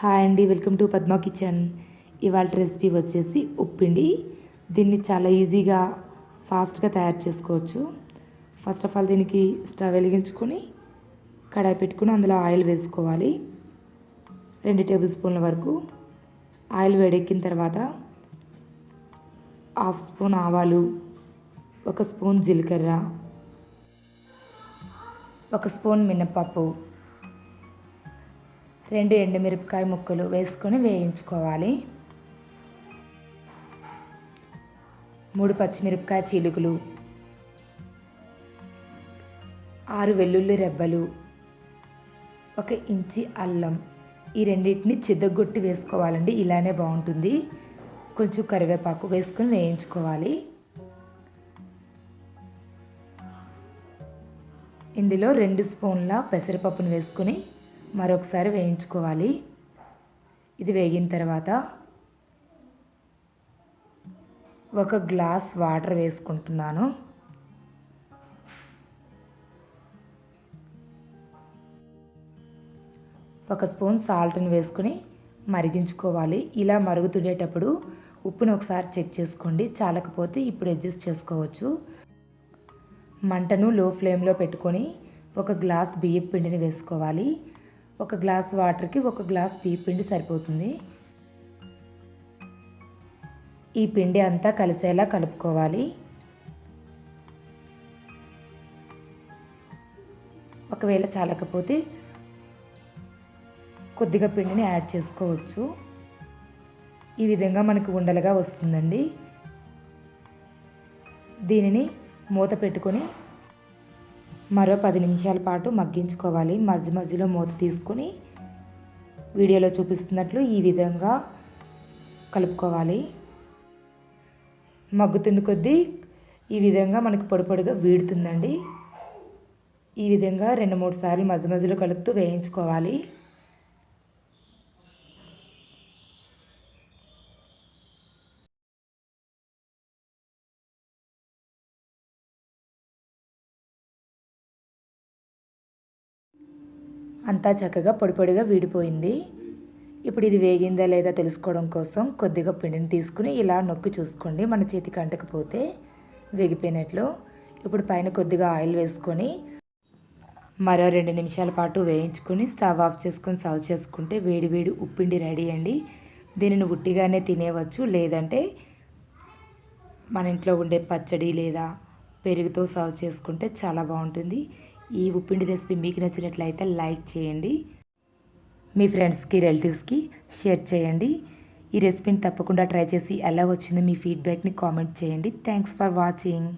Hi అండి welcome to Padma kitchen. ఇవాళ recipe వచ్చేసి ఉప్పిండి. దీన్ని చాలా ఈజీగా ఫాస్ట్గా తయారు చేసుకోవచ్చు. ఫస్ట్ ఆఫ్ ఆల్ దీనికి స్టవ్ వెలిగించుకొని కడాయి పెట్టుకుని అందులో ఆయిల్ వేసుకోవాలి. రెండు టేబుల్ స్పూన్ల వరకు ఆయిల్ వేడెక్కిన తర్వాత హాఫ్ స్పూన్ ఆవాలు ఒక స్పూన్ జీలకర్ర ఒక స్పూన్ మినప్పప్పు రెండు ఎండుమిరపకాయ ముక్కలు వేసుకొని వేయించుకోవాలి. మూడు పచ్చిమిరపకాయ చీలుకలు. ఆరు వెల్లుల్లి రెబ్బలు. ఒక ఇంచి అల్లం. ఈ రెండింటిని చిద్దగొట్టి వేసుకోవాలండి ఇలానే బాగుంటుంది. కొంచెం కరివేపాకు వేసుకొని వేయించుకోవాలి. ఇందులో రెండు స్పూన్ల పెసరపప్పును వేసుకొని మరొకసారి వేయించుకోవాలి. ఇది వేగిన తర్వాత ఒక గ్లాస్ వాటర్ వేసుకుంటున్నాను. ఒక స్పూన్ సాల్ట్ని వేసుకొని మరిగించుకోవాలి. ఇలా మరుగుతుండేటప్పుడు ఉప్పును ఒకసారి చెక్ చేసుకోండి. చాలకపోతే ఇప్పుడు అడ్జస్ట్ చేసుకోవచ్చు. మంటను లో ఫ్లేమ్లో పెట్టుకొని ఒక గ్లాస్ బియ్యం పిండిని వేసుకోవాలి. ఒక గ్లాస్ వాటర్కి ఒక గ్లాస్ బియ్యం పిండి సరిపోతుంది. ఈ పిండి అంతా కలిసేలా కలుపుకోవాలి. ఒకవేళ చాలకపోతే కొద్దిగా పిండిని యాడ్ చేసుకోవచ్చు. ఈ విధంగా మనకు ఉండలుగా వస్తుందండి. దీనిని మూత పెట్టుకొని మరో పది నిమిషాల పాటు మగ్గించుకోవాలి. మధ్య మధ్యలో మూత తీసుకొని వీడియోలో చూపిస్తున్నట్లు ఈ విధంగా కలుపుకోవాలి. మగ్గుతున్న కొద్దీ ఈ విధంగా మనకు పొడి పొడిగా వీడుతుందండి. ఈ విధంగా రెండు మూడు సార్లు మధ్య మధ్యలో కలుపుతూ వేయించుకోవాలి. అంతా చక్కగా పొడి పొడిగా వీడిపోయింది. ఇప్పుడు ఇది వేగిందా లేదా తెలుసుకోవడం కోసం కొద్దిగా పిండిని తీసుకుని ఇలా నొక్కి చూసుకోండి. మన చేతికి అంటకపోతే వేగిపోయినట్లు. ఇప్పుడు పైన కొద్దిగా ఆయిల్ వేసుకొని మరో రెండు నిమిషాల పాటు వేయించుకొని స్టవ్ ఆఫ్ చేసుకొని సర్వ్ చేసుకుంటే వేడి వేడి ఉప్పిండి రెడీ అండి. దీనిని ఉట్టిగానే తినేవచ్చు. లేదంటే మన ఇంట్లో ఉండే పచ్చడి లేదా పెరుగుతో సర్వ్ చేసుకుంటే చాలా బాగుంటుంది. ఈ ఉప్పిండి రెసిపీ మీకు నచ్చినట్లయితే లైక్ చేయండి. మీ ఫ్రెండ్స్కి రిలేటివ్స్కి షేర్ చేయండి. ఈ రెసిపీని తప్పకుండా ట్రై చేసి ఎలా వచ్చిందో మీ ఫీడ్బ్యాక్ని కామెంట్ చేయండి. Thanks for watching.